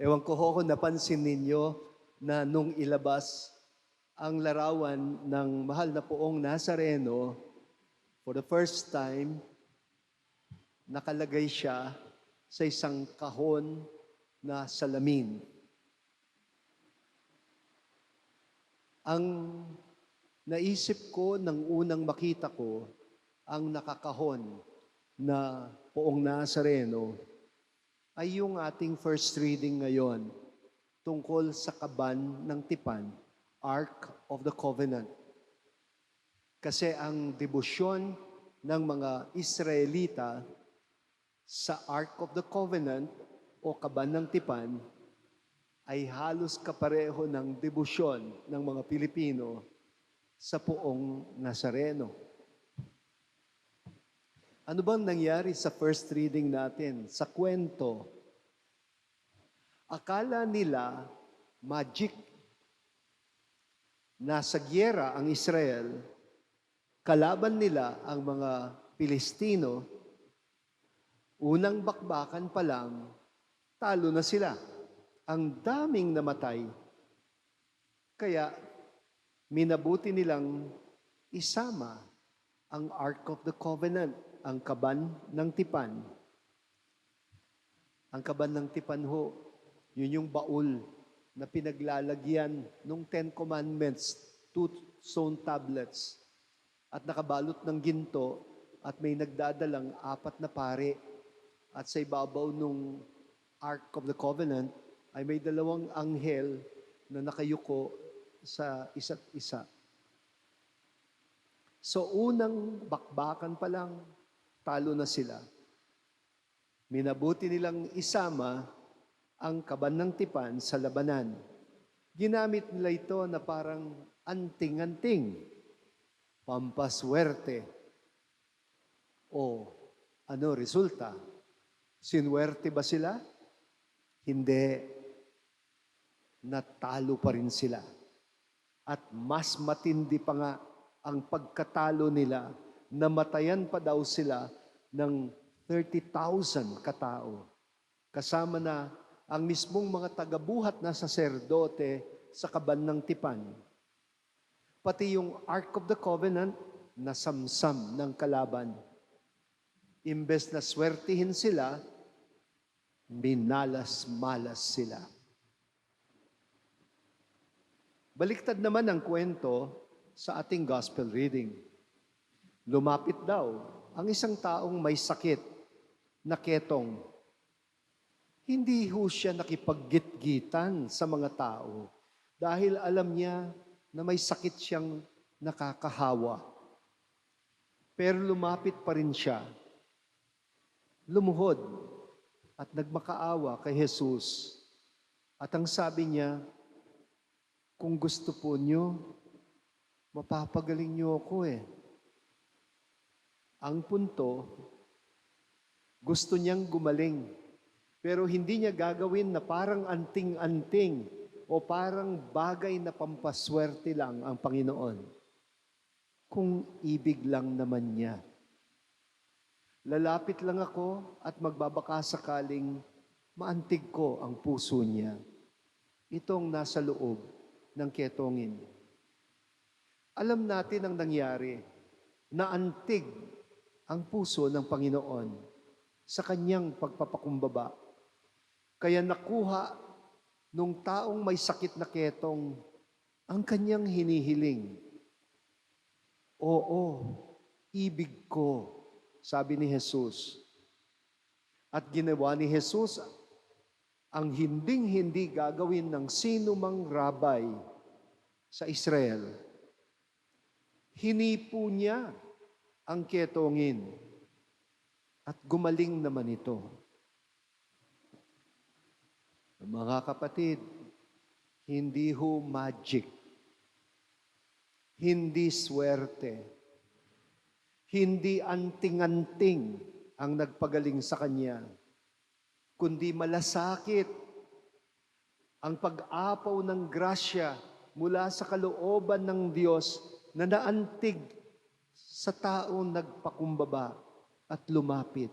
Ewan ko ho napansin ninyo na nung ilabas ang larawan ng mahal na poong Nazareno, for the first time, nakalagay siya sa isang kahon na salamin. Ang naisip ko nang unang makita ko ang nakakahon na poong Nazareno ay yung ating first reading ngayon tungkol sa kaban ng tipan, Ark of the Covenant. Kasi ang debosyon ng mga Israelita sa Ark of the Covenant o kaban ng tipan ay halos kapareho ng debosyon ng mga Pilipino sa poong Nazareno. Ano bang nangyari sa first reading natin? Sa kwento, akala nila magic. Nasa gyera ang Israel, kalaban nila ang mga Pilistino, unang bakbakan pa lang, talo na sila. Ang daming namatay. Kaya, minabuti nilang isama ang Ark of the Covenant, ang kaban ng tipan. Ang kaban ng tipan ho, yun yung baul na pinaglalagyan nung Ten Commandments, two stone tablets, at nakabalot ng ginto, at may nagdadalang apat na pare. At sa ibabaw nung Ark of the Covenant, ay may dalawang anghel na nakayuko sa isa't isa. So unang bakbakan pa lang, talo na sila. Minabuti nilang isama ang kaban ng tipan sa labanan. Ginamit nila ito na parang anting-anting, pampaswerte. O ano resulta? Sinwerte ba sila? Hindi. Natalo pa rin sila. At mas matindi pa nga ang pagkatalo nila, namatayan pa daw sila ng 30,000 katao. Kasama na ang mismong mga tagabuhat na saserdote sa kaban ng tipan. Pati yung Ark of the Covenant, nasamsam ng kalaban. Imbes na swertihin sila, minalas-malas sila. Baliktad naman ang kwento sa ating gospel reading. Lumapit daw ang isang taong may sakit na ketong. Hindi ho siya nakipaggit-gitan sa mga tao dahil alam niya na may sakit siyang nakakahawa. Pero lumapit pa rin siya. Lumuhod at nagmakaawa kay Jesus. At ang sabi niya, kung gusto po niyo, mapapagaling niyo ako eh. Ang punto, gusto niyang gumaling. Pero hindi niya gagawin na parang anting-anting o parang bagay na pampaswerte lang ang Panginoon. Kung ibig lang naman niya. Lalapit lang ako at magbabaka sakaling maantig ko ang puso niya. Itong nasa loob ng ketongin. Alam natin ang nangyari na antig ang puso ng Panginoon sa kanyang pagpapakumbaba. Kaya nakuha nung taong may sakit na ketong ang kanyang hinihiling. Oo, ibig ko, sabi ni Jesus. At ginawa ni Jesus ang hinding-hindi gagawin ng sino mang rabay sa Israel. Hinipo niya ang ketongin. At gumaling naman ito. Mga kapatid, hindi ho magic, hindi swerte, hindi anting-anting ang nagpagaling sa kanya, kundi malasakit ang pag-apaw ng grasya mula sa kalooban ng Diyos na naantig sa taong nagpakumbaba at lumapit.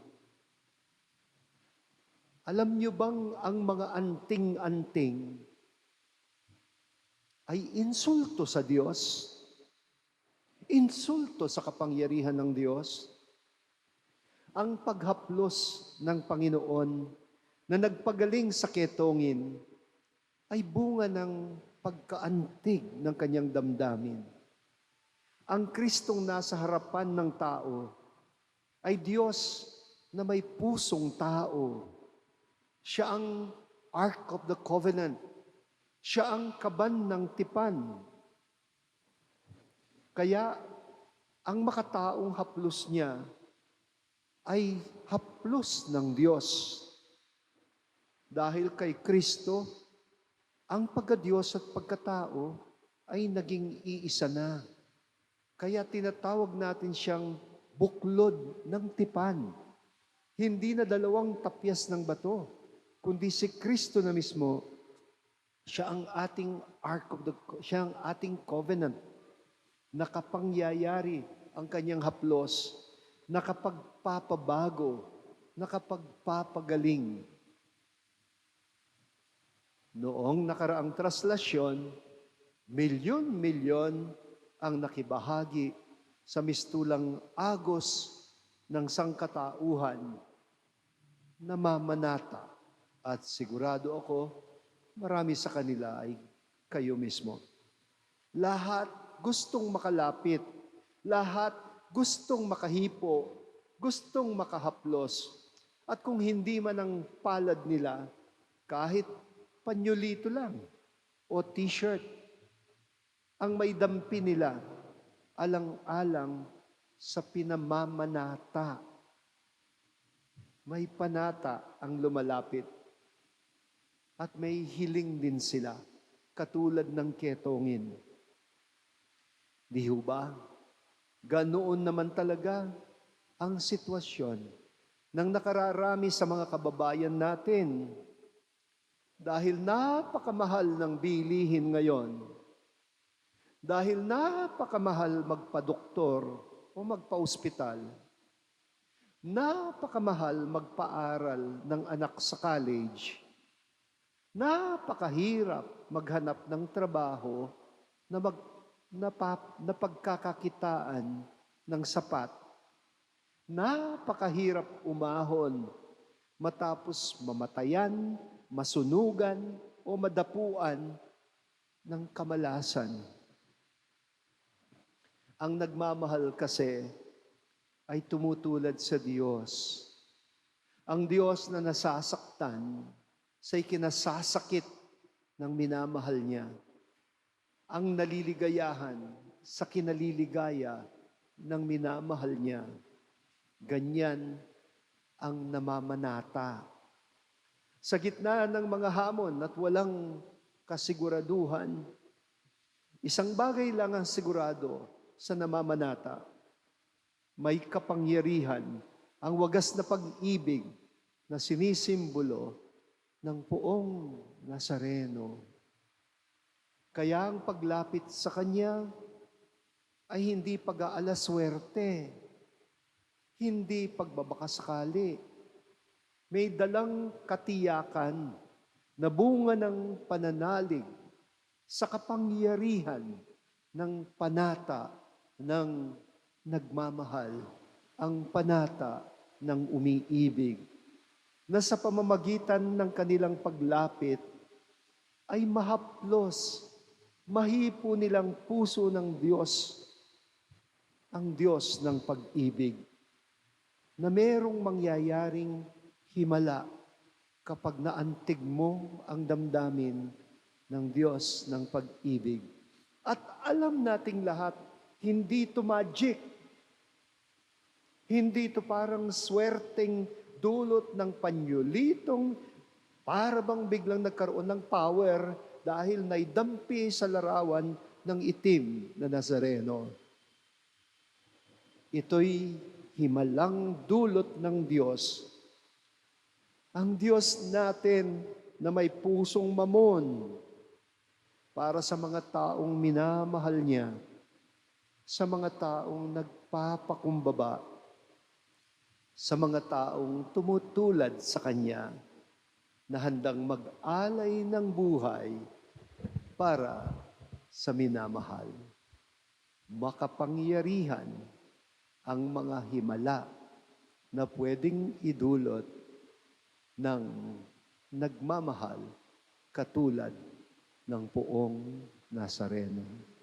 Alam niyo bang ang mga anting-anting ay insulto sa Diyos? Insulto sa kapangyarihan ng Diyos? Ang paghaplos ng Panginoon na nagpagaling sa ketongin ay bunga ng pagkaantig ng kanyang damdamin. Ang Kristong nasa harapan ng tao ay Diyos na may pusong tao. Siya ang Ark of the Covenant. Siya ang kaban ng tipan. Kaya ang makataong haplos niya ay haplos ng Diyos. Dahil kay Kristo, ang pagkadiyos at pagkatao ay naging iisa na. Kaya tinatawag natin siyang buklod ng tipan. Hindi na dalawang tapyas ng bato, kundi si Kristo na mismo, siya ang ating ark of the, siya ang ating covenant. Nakapangyayari ang kanyang haplos, nakapagpapabago, nakapagpapagaling. Noong nakaraang traslasyon, milyon-milyon ang nakibahagi sa mistulang agos ng sangkatauhan na mamanata. At sigurado ako, marami sa kanila ay kayo mismo. Lahat gustong makalapit, lahat gustong makahipo, gustong makahaplos. At kung hindi man ang palad nila, kahit panyolito lang o t-shirt, ang may dampi nila, alang-alang sa pinamamanata. May panata ang lumalapit. At may hiling din sila, katulad ng ketongin. Di ho ba? Ganoon naman talaga ang sitwasyon ng nakararami sa mga kababayan natin. Dahil napakamahal ng bilihin ngayon, dahil napakamahal magpa-doktor o magpa-ospital, napakamahal magpaaral ng anak sa college, napakahirap maghanap ng trabaho na, mag, na, pa, ng sapat, napakahirap umahon matapos mamatayan, masunugan, o madapuan ng kamalasan. Ang nagmamahal kasi ay tumutulad sa Diyos. Ang Diyos na nasasaktan sa ikinasasakit ng minamahal niya. Ang naliligayahan sa kinaliligaya ng minamahal niya. Ganyan ang namamanata. Sa gitna ng mga hamon at walang kasiguraduhan, isang bagay lang ang sigurado sa namamanata. May kapangyarihan ang wagas na pag-ibig na sinisimbolo ng poong Nazareno. Kaya ang paglapit sa Kanya ay hindi pag-aalaswerte, hindi pagbabakasakali. May dalang katiyakan na bunga ng pananalig sa kapangyarihan ng panata ng nagmamahal, ang panata ng umiibig, na sa pamamagitan ng kanilang paglapit ay mahaplos, mahipo nilang puso ng Diyos, ang Diyos ng pag-ibig, na merong mangyayaring himala kapag naantig mo ang damdamin ng Diyos ng pag-ibig. At alam nating lahat, hindi ito magic. Hindi ito parang swerteng dulot ng panyulitong para bang biglang nagkaroon ng power dahil naidampi sa larawan ng itim na Nazareno. Ito'y himalang dulot ng Diyos. Ang Diyos natin na may pusong mamon para sa mga taong minamahal niya, sa mga taong nagpapakumbaba, sa mga taong tumutulad sa Kanya. na handang mag-alay ng buhay para sa minamahal. Makapangyarihan ang mga himala na pwedeng idulot ng nagmamahal katulad ng poong Nazareno.